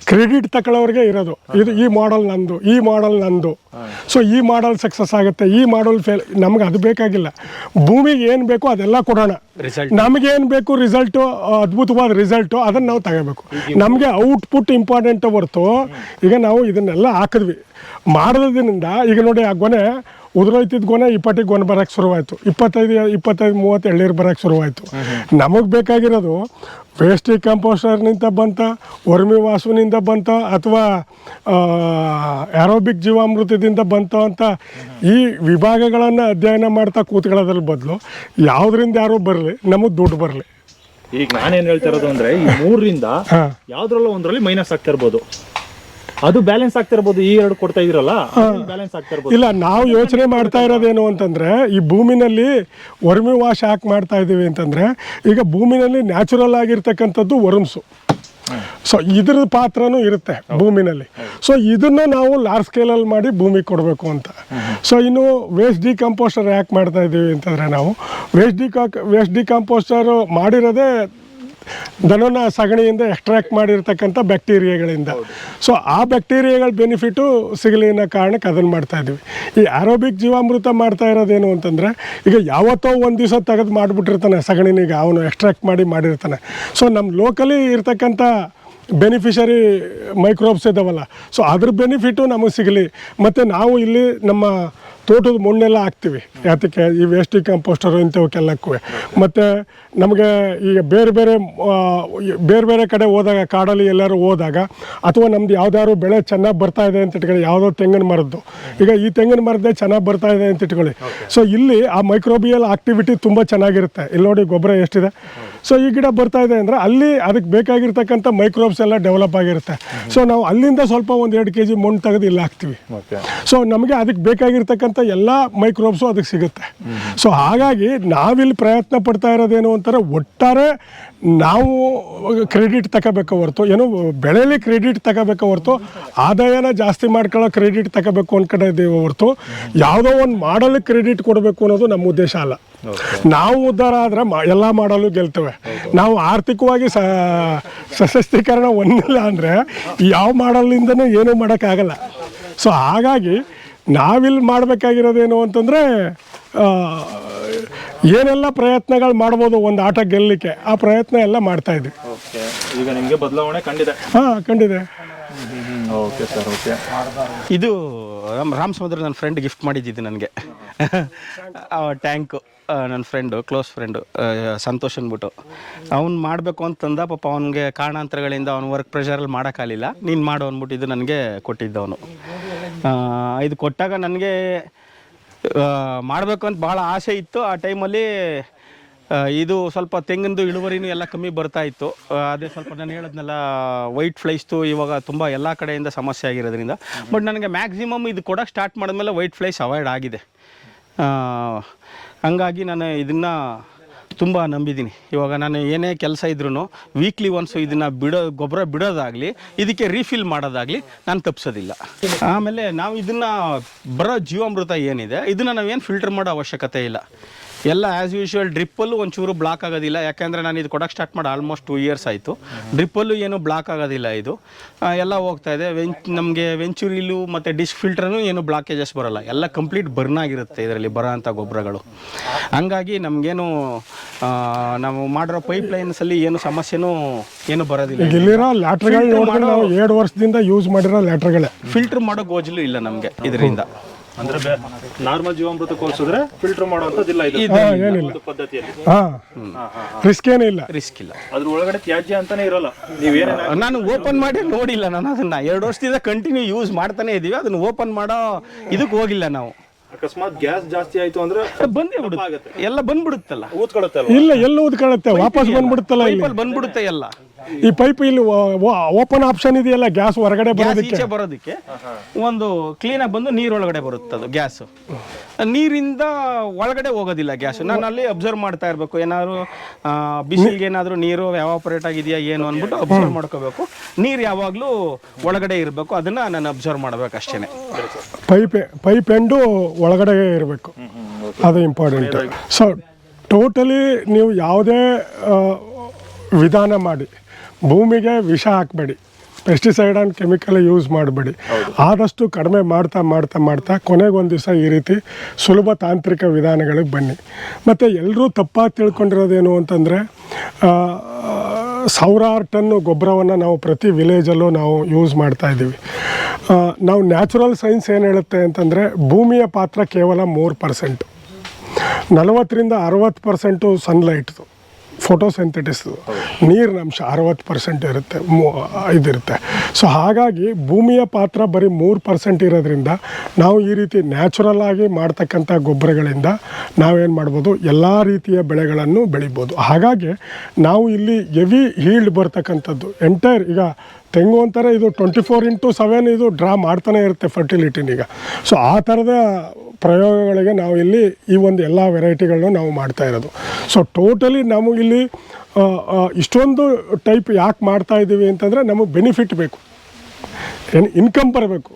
ಕ್ರೆಡಿಟ್ ತಕೊಳ್ಳೋರಿಗೆ ಇರೋದು. ಇದು ಈ ಮಾಡೆಲ್ ನಂದು ಈ ಮಾಡೆಲ್ ನಂದು. ಸೊ ಈ ಮಾಡೆಲ್ ಸಕ್ಸಸ್ ಆಗುತ್ತೆ ಈ ಮಾಡೆಲ್ ಫೇಲ್ ನಮ್ಗೆ ಅದು ಬೇಕಾಗಿಲ್ಲ. ಭೂಮಿಗೆ ಏನು ಬೇಕೋ ಅದೆಲ್ಲ ಕೊಡೋಣ. ನಮಗೇನು ಬೇಕು ರಿಸಲ್ಟು ಅದ್ಭುತವಾದ ರಿಸಲ್ಟು ಅದನ್ನು ನಾವು ತಗೋಬೇಕು. ನಮಗೆ ಔಟ್ಪುಟ್ ಇಂಪಾರ್ಟೆಂಟ್ ಹೊರ್ತು ಈಗ ನಾವು ಇದನ್ನೆಲ್ಲ ಹಾಕಿದ್ವಿ. ಮಾಡೋದ್ರಿಂದ ಈಗ ನೋಡಿ ಆ ಗೊನೆ ಉದುರೋಯ್ತಿದ್ ಗೊನೆ ಇಪ್ಪತ್ತಿಗೆ ಗೊನೆ ಬರೋಕ್ಕೆ ಶುರುವಾಯಿತು. ಇಪ್ಪತ್ತೈದು ಇಪ್ಪತ್ತೈದು ಮೂವತ್ತು ಎಳ್ಳೀರು ಬರೋಕ್ಕೆ ಶುರುವಾಯಿತು. ನಮಗೆ ಬೇಕಾಗಿರೋದು ವೇಸ್ಟ್ ಕಂಪೋಸ್ಟರ್ನಿಂದ ಬಂತ ವರ್ಮಿ ವಾಸುವಿನಿಂದ ಬಂತ ಅಥವಾ ಆರೋಬಿಕ್ ಜೀವಾಮೃತದಿಂದ ಬಂತ ಅಂತ ಈ ವಿಭಾಗಗಳನ್ನು ಅಧ್ಯಯನ ಮಾಡ್ತಾ ಕೂತ್ಕೊಳ್ಳೋದ್ರ ಬದಲು ಯಾವುದರಿಂದ ಯಾರೋ ಬರಲಿ ನಮಗೆ ದುಡ್ಡು ಬರಲಿ. ಈಗ ನಾನೇನು ಹೇಳ್ತಾ ಇರೋದು ಅಂದ್ರೆ ಈ ಮೂರರಿಂದ ಹಾಂ. ಒಂದರಲ್ಲಿ ಒಂದ್ರಲ್ಲಿ ಮೈನಸ್ ಆಗ್ತಾ ಇರ್ಬೋದು. ಅದು ಬ್ಯಾಲೆನ್ಸ್ ಆಗ್ತಿರ್ಬೋದು ಈ ಎರಡು ಕೊಡ್ತಾ ಇದ್ರಲ್ಲ? ಬ್ಯಾಲೆನ್ಸ್ ಆಗ್ತಾ ಇರ್ಬೋದು ಇಲ್ಲ ನಾವು ಯೋಚನೆ ಮಾಡ್ತಾ ಇರೋದೇನು ಅಂತಂದ್ರೆ ಈ ಭೂಮಿನಲ್ಲಿ ವರ್ಮಿ ವಾಶ್ ಯಾಕೆ ಮಾಡ್ತಾ ಇದ್ದೀವಿ ಅಂತಂದ್ರೆ ಈಗ ಭೂಮಿನಲ್ಲಿ ನ್ಯಾಚುರಲ್ ಆಗಿರ್ತಕ್ಕಂಥದ್ದು ವರ್ಮ್ಸು. ಸೊ ಇದ್ರ ಪಾತ್ರನೂ ಇರುತ್ತೆ ಭೂಮಿನಲ್ಲಿ. ಸೊ ಇದನ್ನು ನಾವು ಲಾರ್ಜ್ ಸ್ಕೇಲಲ್ಲಿ ಮಾಡಿ ಭೂಮಿಗೆ ಕೊಡಬೇಕು ಅಂತ. ಸೊ ಇನ್ನು ವೇಸ್ಟ್ ಡಿಕಂಪೋಸ್ಟರ್ ಯಾಕೆ ಮಾಡ್ತಾ ಇದ್ದೀವಿ ಅಂತಂದರೆ ನಾವು ವೇಸ್ಟ್ ಡಿಕಾ ವೇಸ್ಟ್ ಡಿಕಂಪೋಸ್ಟರ್ ಮಾಡಿರೋದೇ ದನನ ಸಗಣಿಯಿಂದ ಎಕ್ಸ್ಟ್ರಾಕ್ಟ್ ಮಾಡಿರ್ತಕ್ಕಂಥ ಬ್ಯಾಕ್ಟೀರಿಯಾಗಳಿಂದ ಸೊ ಆ ಬ್ಯಾಕ್ಟೀರಿಯಾಗಳ ಬೆನಿಫಿಟು ಸಿಗಲಿ ಅನ್ನೋ ಕಾರಣಕ್ಕೆ ಅದನ್ನು ಮಾಡ್ತಾ ಇದ್ದೀವಿ. ಈ ಆರೋಬಿಕ್ ಜೀವಾಮೃತ ಮಾಡ್ತಾ ಇರೋದೇನು ಅಂತಂದರೆ, ಈಗ ಯಾವತ್ತೋ ಒಂದು ದಿವಸ ತೆಗೆದು ಮಾಡಿಬಿಟ್ಟಿರ್ತಾನೆ ಸಗಣಿನೀಗ ಅವನು ಎಕ್ಸ್ಟ್ರಾಕ್ಟ್ ಮಾಡಿ ಮಾಡಿರ್ತಾನೆ. ಸೊ ನಮ್ಮ ಲೋಕಲಿ ಇರ್ತಕ್ಕಂಥ ಬೆನಿಫಿಷರಿ ಮೈಕ್ರೋಬ್ಸ್ ಇದ್ದಾವಲ್ಲ ಸೊ ಅದ್ರ ಬೆನಿಫಿಟು ನಮಗೆ ಸಿಗಲಿ. ಮತ್ತು ನಾವು ಇಲ್ಲಿ ನಮ್ಮ ತೋಟದ ಮಣ್ಣೆಲ್ಲ ಹಾಕ್ತೀವಿ. ಯಾತಕ್ಕೆ ಈ ವೇಸ್ಟ್ ಕಂಪೋಸ್ಟರ್ ಇಂಥವಕ್ಕೆಲ್ಲಕ್ಕೂ ಮತ್ತು ನಮಗೆ ಈಗ ಬೇರೆ ಬೇರೆ ಬೇರೆ ಬೇರೆ ಕಡೆ ಹೋದಾಗ ಕಾಡಲ್ಲಿ ಎಲ್ಲರೂ ಹೋದಾಗ ಅಥವಾ ನಮ್ದು ಯಾವ್ದಾದ್ರು ಬೆಳೆ ಚೆನ್ನಾಗಿ ಬರ್ತಾ ಇದೆ ಅಂತ ಇಟ್ಕೊಳ್ಳಿ ಯಾವುದೋ ತೆಂಗಿನ ಮರದ್ದು. ಈಗ ಈ ತೆಂಗಿನ ಮರದ್ದೇ ಚೆನ್ನಾಗಿ ಬರ್ತಾ ಇದೆ ಅಂತ ಇಟ್ಕೊಳ್ಳಿ. ಸೊ ಇಲ್ಲಿ ಆ ಮೈಕ್ರೋಬಿಯಲ್ ಆಕ್ಟಿವಿಟಿ ತುಂಬ ಚೆನ್ನಾಗಿರುತ್ತೆ. ಇಲ್ಲಿ ನೋಡಿ ಗೊಬ್ಬರ ಎಷ್ಟಿದೆ? ಸೊ ಈ ಗಿಡ ಬರ್ತಾ ಇದೆ ಅಂದರೆ ಅಲ್ಲಿ ಅದಕ್ಕೆ ಬೇಕಾಗಿರ್ತಕ್ಕಂಥ ಮೈಕ್ರೋಬ್ಸ್ ಎಲ್ಲ ಡೆವಲಪ್ ಆಗಿರುತ್ತೆ. ಸೊ ನಾವು ಅಲ್ಲಿಂದ ಸ್ವಲ್ಪ ಒಂದು ಎರಡು ಕೆ ಜಿ ಮಣ್ಣು ತೆಗೆದು ಇಲ್ಲಿ ಹಾಕ್ತೀವಿ. ಸೊ ನಮಗೆ ಅದಕ್ಕೆ ಬೇಕಾಗಿರ್ತಕ್ಕಂಥ ಎಲ್ಲ ಮೈಕ್ರೋಬ್ಸು ಅದಕ್ಕೆ ಸಿಗುತ್ತೆ. ಸೊ ಹಾಗಾಗಿ ನಾವಿಲ್ಲಿ ಪ್ರಯತ್ನ ಪಡ್ತಾ ಇರೋದೇನು ಅಂತಾರೆ ಒಟ್ಟಾರೆ ನಾವು ಕ್ರೆಡಿಟ್ ತಗೋಬೇಕು ಹೊರತು ಏನೋ ಬೆಳೆಯಲ್ಲಿ ಕ್ರೆಡಿಟ್ ತಗೋಬೇಕು ಹೊರತು ಆದಾಯನ ಜಾಸ್ತಿ ಮಾಡ್ಕೊಳ್ಳೋ ಕ್ರೆಡಿಟ್ ತಗೋಬೇಕು ಅನ್ಕೊಂಡಿದ್ದೀವಿ ಹೊರತು ಯಾವುದೋ ಒಂದು ಮಾಡಲು ಕ್ರೆಡಿಟ್ ಕೊಡಬೇಕು ಅನ್ನೋದು ನಮ್ಮ ಉದ್ದೇಶ ಅಲ್ಲ. ನಾವು ಉದ್ಧಾರ ಆದರೆ ಎಲ್ಲ ಮಾಡಲು ಗೆಲ್ತೇವೆ. ನಾವು ಆರ್ಥಿಕವಾಗಿ ಸಶಸ್ತ್ರೀಕರಣ ಸಶಸ್ತೀಕರಣ ಹೊಂದಿಲ್ಲ ಅಂದರೆ ಯಾವ ಮಾಡಲಿಂದನೂ ಏನೂ ಮಾಡೋಕ್ಕಾಗಲ್ಲ. ಸೊ ಹಾಗಾಗಿ ನಾವಿಲ್ಲಿ ಮಾಡಬೇಕಾಗಿರೋದೇನು ಅಂತಂದರೆ ಏನೆಲ್ಲ ಪ್ರಯತ್ನಗಳು ಮಾಡ್ಬೋದು ಒಂದು ಆಟ ಗೆಲ್ಲಲಿಕ್ಕೆ ಆ ಪ್ರಯತ್ನ ಎಲ್ಲ ಮಾಡ್ತಾ ಇದ್ವಿ. ಓಕೆ ಈಗ ನಿಮಗೆ ಬದಲಾವಣೆ ಕಂಡಿದೆ. ಹಾಂ ಕಂಡಿದೆ. ಓಕೆ ಸರ್ ಓಕೆ ಇದು ರಾಮ್ ರಾಮ್ ಸಮುದ್ರ ನನ್ನ ಫ್ರೆಂಡ್ ಗಿಫ್ಟ್ ಮಾಡಿದ್ದಿದ್ದು ನನಗೆ. ಟ್ಯಾಂಕು ನನ್ನ ಫ್ರೆಂಡು ಕ್ಲೋಸ್ ಫ್ರೆಂಡು ಸಂತೋಷ್ ಅಂದ್ಬಿಟ್ಟು. ಅವ್ನು ಮಾಡಬೇಕು ಅಂತಂದ ಪಾಪ ಅವನಿಗೆ ಕಾರಣಾಂತರಗಳಿಂದ ಅವ್ನು ವರ್ಕ್ ಪ್ರೆಷರಲ್ಲಿ ಮಾಡೋಕ್ಕಾಗಲಿಲ್ಲ. ನೀನು ಮಾಡು ಅಂದ್ಬಿಟ್ಟು ಇದು ನನಗೆ ಕೊಟ್ಟಿದ್ದವನು ಇದು ಕೊಟ್ಟಾಗ ನನಗೆ ಮಾಡಬೇಕು ಅಂತ ಭಾಳ ಆಸೆ ಇತ್ತು. ಆ ಟೈಮಲ್ಲಿ ಇದು ಸ್ವಲ್ಪ ತೆಂಗಿನದು ಇಳುವರಿನೂ ಎಲ್ಲ ಕಮ್ಮಿ ಬರ್ತಾ ಇತ್ತು. ಅದೇ ಸ್ವಲ್ಪ ನಾನು ಹೇಳೋದ್ನೆಲ್ಲ ವೈಟ್ ಫ್ಲೈಸ್ತು ಇವಾಗ ತುಂಬ ಎಲ್ಲ ಕಡೆಯಿಂದ ಸಮಸ್ಯೆ ಆಗಿರೋದ್ರಿಂದ. ಬಟ್ ನನಗೆ ಮ್ಯಾಕ್ಸಿಮಮ್ ಇದು ಕೊಡೋಕ್ಕೆ ಸ್ಟಾರ್ಟ್ ಮಾಡಿದ್ಮೇಲೆ ವೈಟ್ ಫ್ಲೈಸ್ ಅವಾಯ್ಡ್ ಆಗಿದೆ. ಹಂಗಾಗಿ ನಾನು ಇದನ್ನು ತುಂಬ ನಂಬಿದ್ದೀನಿ. ಇವಾಗ ನಾನು ಏನೇ ಕೆಲಸ ಇದ್ರೂ ವೀಕ್ಲಿ ಒನ್ಸು ಇದನ್ನು ಬಿಡೋ, ಗೊಬ್ಬರ ಬಿಡೋದಾಗಲಿ, ಇದಕ್ಕೆ ರೀಫಿಲ್ ಮಾಡೋದಾಗಲಿ ನಾನು ತಪ್ಪಿಸೋದಿಲ್ಲ ಆಮೇಲೆ ನಾವು ಇದನ್ನು ಬರೋ ಜೀವಾಮೃತ ಏನಿದೆ, ಇದನ್ನು ನಾವೇನು ಫಿಲ್ಟರ್ ಮಾಡೋ ಅವಶ್ಯಕತೆ ಇಲ್ಲ. ಎಲ್ಲ ಆ್ಯಸ್ ಯೂಶುವಲ್ ಡ್ರಿಪ್ಪಲ್ಲೂ ಒಂಚೂರು ಬ್ಲಾಕ್ ಆಗೋದಿಲ್ಲ. ಯಾಕೆಂದರೆ ನಾನು ಇದು ಕೊಡೋಕೆ ಸ್ಟಾರ್ಟ್ ಮಾಡಿ ಆಲ್ಮೋಸ್ಟ್ ಟೂ ಇಯರ್ಸ್ ಆಯಿತು. ಡ್ರಿಪ್ಪಲ್ಲೂ ಏನು ಬ್ಲಾಕ್ ಆಗೋದಿಲ್ಲ ಇದು. ಎಲ್ಲ ಹೋಗ್ತಾ ಇದೆ. ವೆಂಚ್ ನಮಗೆ ವೆಂಚುರಿಲು ಮತ್ತು ಡಿಶ್ ಫಿಲ್ಟ್ರನು ಏನು ಬ್ಲಾಕೇಜಸ್ ಬರೋಲ್ಲ. ಎಲ್ಲ ಕಂಪ್ಲೀಟ್ ಬರ್ನ್ ಆಗಿರುತ್ತೆ ಇದರಲ್ಲಿ ಬರೋ ಅಂಥ ಗೊಬ್ಬರಗಳು ಹಂಗಾಗಿ ನಮಗೇನು ನಾವು ಮಾಡಿರೋ ಪೈಪ್ ಲೈನ್ಸಲ್ಲಿ ಏನು ಸಮಸ್ಯೆನೂ ಏನು ಬರೋದಿಲ್ಲ. ಇಲ್ಲಿರೋ ಲ್ಯಾಟ್ರ್ಗಳು ಎರಡು ವರ್ಷದಿಂದ ಯೂಸ್ ಮಾಡಿರೋ ಲ್ಯಾಟ್ರ್ಗಳೇ. ಫಿಲ್ಟರ್ ಮಾಡೋ ಗೋಜಲು ಇಲ್ಲ ನಮಗೆ ಇದರಿಂದ. ಅಂದ್ರೆ ನಾರ್ಮಲ್ ಜೀವಾಮೃತ ಹೋಲಿಸಿದ್ರೆ ಫಿಲ್ಟರ್ ಮಾಡುವಂತದಿಲ್ಲ ಇದು. ಪದ್ಧತಿಯಲ್ಲಿ. ಹಾಂ. ರಿಸ್ಕ್ ಏನಿಲ್ಲ ರಿಸ್ಕ್ ಇಲ್ಲ. ಅದ್ರ ಒಳಗಡೆ ತ್ಯಾಜ್ಯ ಅಂತಾನೆ ಇರಲ್ಲ. ನೀವೇನ ನಾನು ಓಪನ್ ಮಾಡಿ ನೋಡಿಲ್ಲ ನಾನು ಅದನ್ನ. ಎರಡು ವರ್ಷದಿಂದ ಕಂಟಿನ್ಯೂ ಯೂಸ್ ಮಾಡ್ತಾನೆ ಇದೀವಿ. ಅದನ್ನ ಓಪನ್ ಮಾಡೋ ಇದಕ್ಕೆ ಹೋಗಿಲ್ಲ ನಾವು. ಅಕಸ್ಮಾತ್ ಗ್ಯಾಸ್ ಜಾಸ್ತಿ ಆಯ್ತು ಅಂದ್ರೆ ಬಂದೇ ಬಿಡುತ್ತೆ. ಎಲ್ಲ ಬಂದ್ಬಿಡುತ್ತಲ್ಲ. ಊದ್ಕೊಳುತ್ತೆ ಇಲ್ಲ ಎಲ್ಲ ಉದ್ಕೊಳ್ಳುತ್ತೆ ವಾಪಸ್ ಬಂದ್ಬಿಡುತ್ತಲ್ಲ ಇಲ್ಲಿ? ಬಂದ್ಬಿಡುತ್ತೆ ಎಲ್ಲ. ಈ ಪೈಪ್ ಇಲ್ಲಿ ಓಪನ್ ಆಪ್ಷನ್ ಇದೆಯಲ್ಲ ಗ್ಯಾಸ್ ಹೊರಗಡೆ ಬರೋದಕ್ಕೆ? ಬರೋದಕ್ಕೆ ಒಂದು ಕ್ಲೀನ್ ಆಗಿ ಬಂದು ನೀರೊಳಗಡೆ ಬರುತ್ತೆ ಅದು ಗ್ಯಾಸ್ ನೀರಿಂದ ಒಳಗಡೆ ಹೋಗೋದಿಲ್ಲ ಗ್ಯಾಸ್ ನಾನು ಅಲ್ಲಿ ಅಬ್ಸರ್ವ್ ಮಾಡ್ತಾ ಇರಬೇಕು ಏನಾದ್ರು ಬಿಸಿಲ್ಗೆ ಬಿಸಿಲಿಗೆ ಏನಾದರೂ ನೀರು ಎವಾಪರೇಟ್ ಆಗಿದೆಯಾ ಏನು ಅಂದ್ಬಿಟ್ಟು ಅಬ್ಸರ್ವ್ ಮಾಡ್ಕೋಬೇಕು. ನೀರು ಯಾವಾಗಲೂ ಒಳಗಡೆ ಇರಬೇಕು ಅದನ್ನು ನಾನು ಅಬ್ಸರ್ವ್ ಮಾಡ್ಬೇಕು ಅಷ್ಟೇ ಪೈಪ್ ಪೈಪ್ ಎಂಡು ಒಳಗಡೆ ಇರಬೇಕು. ಅದು ಇಂಪಾರ್ಟೆಂಟ್ ಸೊ ಟೋಟಲಿ ನೀವು ಯಾವುದೇ ವಿಧಾನ ಮಾಡಿ ಭೂಮಿಗೆ ವಿಷ ಹಾಕಬೇಡಿ. ಪೆಸ್ಟಿಸೈಡ್ ಆ್ಯಂಡ್ ಕೆಮಿಕಲ್ ಯೂಸ್ ಮಾಡಬೇಡಿ. ಆದಷ್ಟು ಕಡಿಮೆ ಮಾಡ್ತಾ ಮಾಡ್ತಾ ಮಾಡ್ತಾ ಕೊನೆಗೊಂದು ದಿವಸ ಈ ರೀತಿ ಸುಲಭ ತಾಂತ್ರಿಕ ವಿಧಾನಗಳಿಗೆ ಬನ್ನಿ. ಮತ್ತು ಎಲ್ಲರೂ ತಪ್ಪಾಗಿ ತಿಳ್ಕೊಂಡಿರೋದೇನು ಅಂತಂದರೆ ಸಾವಿರಾರು ಟನ್ನು ಗೊಬ್ಬರವನ್ನು ನಾವು ಪ್ರತಿ ವಿಲೇಜಲ್ಲೂ ನಾವು ಯೂಸ್ ಮಾಡ್ತಾ ಇದ್ದೀವಿ. ನಾವು ನ್ಯಾಚುರಲ್ ಸೈನ್ಸ್ ಏನು ಹೇಳುತ್ತೆ ಅಂತಂದರೆ ಭೂಮಿಯ ಪಾತ್ರ ಕೇವಲ ಮೂರು ಪರ್ಸೆಂಟು ನಲವತ್ತರಿಂದ ಅರವತ್ತು ಪರ್ಸೆಂಟು ಸನ್ಲೈಟ್ದು ಫೋಟೋಸೆಂಥೆಟಿಸ್ ನೀರಿನ ಅಂಶ ಅರವತ್ತು ಪರ್ಸೆಂಟ್ ಇರುತ್ತೆ, ಮೂ- ಇದಿರುತ್ತೆ. ಸೊ ಹಾಗಾಗಿ ಭೂಮಿಯ ಪಾತ್ರ ಬರೀ ಮೂರು ಪರ್ಸೆಂಟ್ ಇರೋದ್ರಿಂದ ನಾವು ಈ ರೀತಿ ನ್ಯಾಚುರಲ್ ಆಗಿ ಮಾಡ್ತಕ್ಕಂಥ ಗೊಬ್ಬರಗಳಿಂದ ನಾವೇನು ಮಾಡ್ಬೋದು, ಎಲ್ಲ ರೀತಿಯ ಬೆಳೆಗಳನ್ನು ಬೆಳಿಬೋದು. ಹಾಗಾಗಿ ನಾವು ಇಲ್ಲಿ ಎವಿ ಹೀಲ್ಡ್ ಬರ್ತಕ್ಕಂಥದ್ದು. ಎಂಟೈರ್ ಈಗ ತೆಂಗು ಅಂತಾರೆ ಇದು ಟ್ವೆಂಟಿ ಫೋರ್ ಇಂಟು ಸೆವೆನ್ ಇದು ಡ್ರಾ ಮಾಡ್ತಾನೆ ಇರುತ್ತೆ ಫರ್ಟಿಲಿಟಿನೀಗ ಸೊ ಆ ಥರದ ಪ್ರಯೋಗಗಳಿಗೆ ನಾವು ಇಲ್ಲಿ ಈ ಒಂದು ಎಲ್ಲ ವೆರೈಟಿಗಳನ್ನೂ ನಾವು ಮಾಡ್ತಾ ಇರೋದು. ಸೊ ಟೋಟಲಿ ನಾವು ಇಲ್ಲಿ ಇಷ್ಟೊಂದು ಟೈಪ್ ಯಾಕೆ ಮಾಡ್ತಾ ಇದ್ದೀವಿ ಅಂತಂದರೆ ನಮಗೆ ಬೆನಿಫಿಟ್ ಬೇಕು. ಏನು ಇನ್ಕಮ್ ಬರಬೇಕು.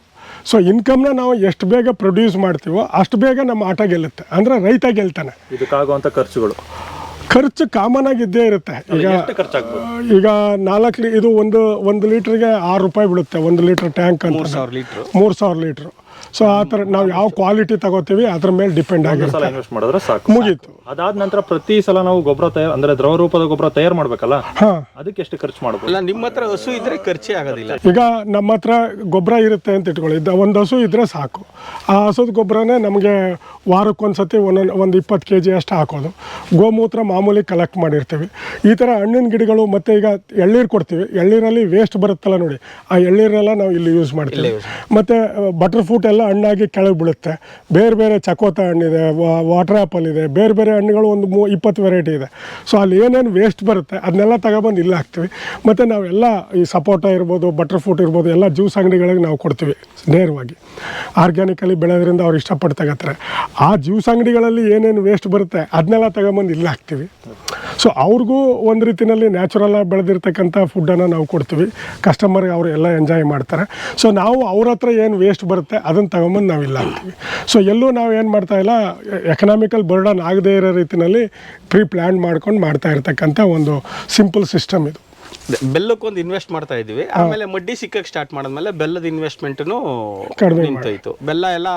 ಸೊ ಇನ್ಕಮ್ನ ನಾವು ಎಷ್ಟು ಬೇಗ ಪ್ರೊಡ್ಯೂಸ್ ಮಾಡ್ತೀವೋ ಅಷ್ಟು ಬೇಗ ನಮ್ಮ ಆಟ ಗೆಲ್ಲುತ್ತೆ. ಅಂದರೆ ರೈತ ಗೆಲ್ತಾನೆ. ಇದಕ್ಕಾಗುವಂಥ ಖರ್ಚುಗಳು. ಖರ್ಚು ಕಾಮನ್ ಆಗಿ ಇದ್ದೇ ಇರುತ್ತೆ. ಈಗ ಈಗ ನಾಲ್ಕು ಇದು ಒಂದು ಒಂದು ಲೀಟ್ರಿಗೆ ಆರು ರೂಪಾಯಿ ಬಿಡುತ್ತೆ ಒಂದು ಲೀಟ್ರ್ ಟ್ಯಾಂಕ್ ಅಂತ. ಮೂರು ಸಾವಿರ ಲೀಟ್ರು. ಸೊ ಆ ಥರ ನಾವು ಯಾವ ಕ್ವಾಲಿಟಿ ತಗೋತೀವಿ ಅದ್ರ ಮೇಲೆ ಡಿಪೆಂಡ್ ಸಲ ಆಗಿರುತ್ತೆ. ಇನ್ವೆಸ್ಟ್ ಮಾಡಿದ್ರೆ ಸಾಕು. ಮುಗೀತು. ಅದಾದ ನಂತರ ಪ್ರತಿ ಸಲ ನಾವು ಗೊಬ್ಬರ ತಯಾರು ಅಂದ್ರೆ ದ್ರವ ರೂಪದ ಗೊಬ್ಬರ ತಯಾರು ಮಾಡ್ಬೇಕಲ್ಲ? ಹಾಂ. ಅದಕ್ಕೆ ಎಷ್ಟು ಖರ್ಚು ಮಾಡಬಹುದು ಅಲ್ಲ ನಿಮ್ಮ ಹತ್ರ ಹಸು ಇದ್ರೆ ಖರ್ಚೇ ಆಗೋದಿಲ್ಲ. ಈಗ ನಮ್ಮ ಹತ್ರ ಗೊಬ್ಬರ ಇರುತ್ತೆ ಅಂತ ಇಟ್ಕೊಳ್ಳಿ. ಇದ್ದ ಒಂದು ಹಸು ಇದ್ದರೆ ಸಾಕು. ಆ ಹಸುದ ಗೊಬ್ಬರನೇ ನಮಗೆ ವಾರಕ್ಕೊಂದ್ಸತಿ ಒಂದೊಂದು ಒಂದು ಇಪ್ಪತ್ತು ಕೆ ಜಿ ಅಷ್ಟು ಹಾಕೋದು. ಗೋಮೂತ್ರ ಮಾಮೂಲಿ ಕಲೆಕ್ಟ್ ಮಾಡಿರ್ತೀವಿ. ಈ ಥರ ಹಣ್ಣಿನ ಗಿಡಗಳು ಮತ್ತು ಈಗ ಎಳ್ನೀರು ಕೊಡ್ತೀವಿ. ಎಳ್ನೀರಲ್ಲಿ ವೇಸ್ಟ್ ಬರುತ್ತಲ್ಲ ನೋಡಿ. ಆ ಎಳ್ನೀರೆಲ್ಲ ನಾವು ಇಲ್ಲಿ ಯೂಸ್ ಮಾಡ್ತೀವಿ. ಮತ್ತು ಬಟರ್ ಫ್ರೂಟ್ ಎಲ್ಲ ಹಣ್ಣಾಗಿ ಕೆಳಗೆ ಬೀಳುತ್ತೆ. ಬೇರೆ ಬೇರೆ ಚಕೋತ ಹಣ್ಣಿದೆ ವಾಟರ್ ಆ್ಯಪಲ್ ಇದೆ, ಬೇರೆ ಬೇರೆ ಹಣ್ಣುಗಳು ಒಂದು ಮೂ, ಇಪ್ಪತ್ತು ವೆರೈಟಿ ಇದೆ. ಸೊ ಅಲ್ಲಿ ಏನೇನು ವೇಸ್ಟ್ ಬರುತ್ತೆ, ಅದನ್ನೆಲ್ಲ ತಗೊಬಂದು ಇಲ್ಲಿ ಹಾಕ್ತೀವಿ. ಮತ್ತು ನಾವೆಲ್ಲ ಈ ಸಪೋಟ ಇರ್ಬೋದು ಬಟರ್ ಫ್ರೂಟ್ ಇರ್ಬೋದು, ಎಲ್ಲ ಜ್ಯೂಸ್ ಅಂಗಡಿಗಳಿಗೆ ನಾವು ಕೊಡ್ತೀವಿ, ನೇರವಾಗಿ. ಆರ್ಗ್ಯಾನಿಕಲಿ ಬೆಳೆಯೋದ್ರಿಂದ ಅವ್ರು ಇಷ್ಟಪಟ್ಟು ತಗೋತಾರೆ. ಆ ಜ್ಯೂಸ್ ಅಂಗಡಿಗಳಲ್ಲಿ ಏನೇನು ವೇಸ್ಟ್ ಬರುತ್ತೆ, ಅದನ್ನೆಲ್ಲ ತಗೊಂಬಂದು ಇಲ್ಲಿ ಹಾಕ್ತೀವಿ. ಸೊ ಅವ್ರಿಗೂ ಒಂದು ರೀತಿಯಲ್ಲಿ ನ್ಯಾಚುರಲ್ ಆಗಿ ಬೆಳೆದಿರ್ತಕ್ಕಂಥ ಫುಡ್ಡನ್ನು ನಾವು ಕೊಡ್ತೀವಿ. ಕಸ್ಟಮರ್ಗೆ ಅವರು ಎಲ್ಲ ಎಂಜಾಯ್ ಮಾಡ್ತಾರೆ. ಸೊ ನಾವು ಅವ್ರ ಹತ್ರ ಏನು ವೇಸ್ಟ್ ಬರುತ್ತೆ ಅದನ್ನು ತಗೊಂಬಂದು ನಾವು ಇಲ್ಲ ಅಂತೀವಿ. ಸೊ ಎಲ್ಲೂ ನಾವು ಏನು ಮಾಡ್ತಾ ಇಲ್ಲ ಎಕನಾಮಿಕಲ್ ಬರ್ಡನ್ ಆಗದೇ ಇರೋ ರೀತಿಯಲ್ಲಿ ಪ್ರೀ ಪ್ಲ್ಯಾನ್ ಮಾಡ್ಕೊಂಡು ಮಾಡ್ತಾ ಇರ್ತಕ್ಕಂಥ ಒಂದು ಸಿಂಪಲ್ ಸಿಸ್ಟಮ್ ಇದು. ಬೆಲ್ಲಕ್ಕೊಂದು ಇನ್ವೆಸ್ಟ್ ಮಾಡ್ತಾ ಇದ್ವಿ ಆಮೇಲೆ ಮಡ್ಡಿ ಸಿಕ್ಕಕ್ಕೆ ಸ್ಟಾರ್ಟ್ ಮಾಡಿದ್ಮೇಲೆ ಬೆಲ್ಲದ ಇನ್ವೆಸ್ಟ್ಮೆಂಟ್ನು ಕಡಿಮೆ ನಿಂತೋಯ್ತು. ಬೆಲ್ಲ ಎಲ್ಲ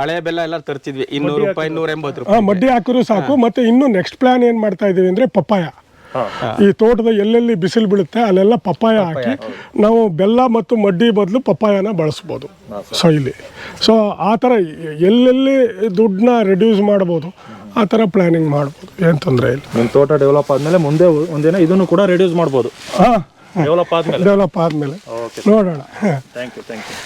ಹಳೆ ಬೆಲ್ಲ ಎಲ್ಲ ತರ್ತಿದ್ವಿ. ಇನ್ನೂರು ರೂಪಾಯಿ ನೂರ ಎಂಬತ್ತು ರೂಪಾಯಿ ಮಡ್ಡಿ ಹಾಕಿದ್ರು ಸಾಕು. ಮತ್ತೆ ಇನ್ನು ನೆಕ್ಸ್ಟ್ ಪ್ಲಾನ್ ಏನು ಮಾಡ್ತಾ ಇದ್ದೀವಿ ಅಂದರೆ ಪಪ್ಪಾಯ. ಈ ತೋಟದ ಎಲ್ಲೆಲ್ಲಿ ಬಿಸಿಲು ಬೀಳುತ್ತೆ ಅಲ್ಲೆಲ್ಲ ಪಪ್ಪಾಯ ಹಾಕಿ ನಾವು ಬೆಲ್ಲ ಮತ್ತು ಮಡ್ಡಿ ಬದಲು ಪಪ್ಪಾಯನ ಬಳಸ್ಬೋದು. ಸೊ ಇಲ್ಲಿ. ಸೊ ಆ ಥರ ಎಲ್ಲೆಲ್ಲಿ ದುಡ್ಡನ್ನ ರೆಡ್ಯೂಸ್ ಮಾಡ್ಬೋದು ಆ ಥರ ಪ್ಲ್ಯಾನಿಂಗ್ ಮಾಡ್ಬೋದು ಏನು ತೊಂದರೆ ಇಲ್ಲ. ನಿಮ್ಮ ತೋಟ ಡೆವಲಪ್ ಆದಮೇಲೆ ಮುಂದೆ ಒಂದಿನ ಇದನ್ನು ಕೂಡ ರೆಡ್ಯೂಸ್ ಮಾಡ್ಬೋದು. ಹಾಂ ಡೆವಲಪ್ ಆದಮೇಲೆ. ಡೆವಲಪ್ ಆದಮೇಲೆ. ಓಕೆ ನೋಡೋಣ. Thank you thank you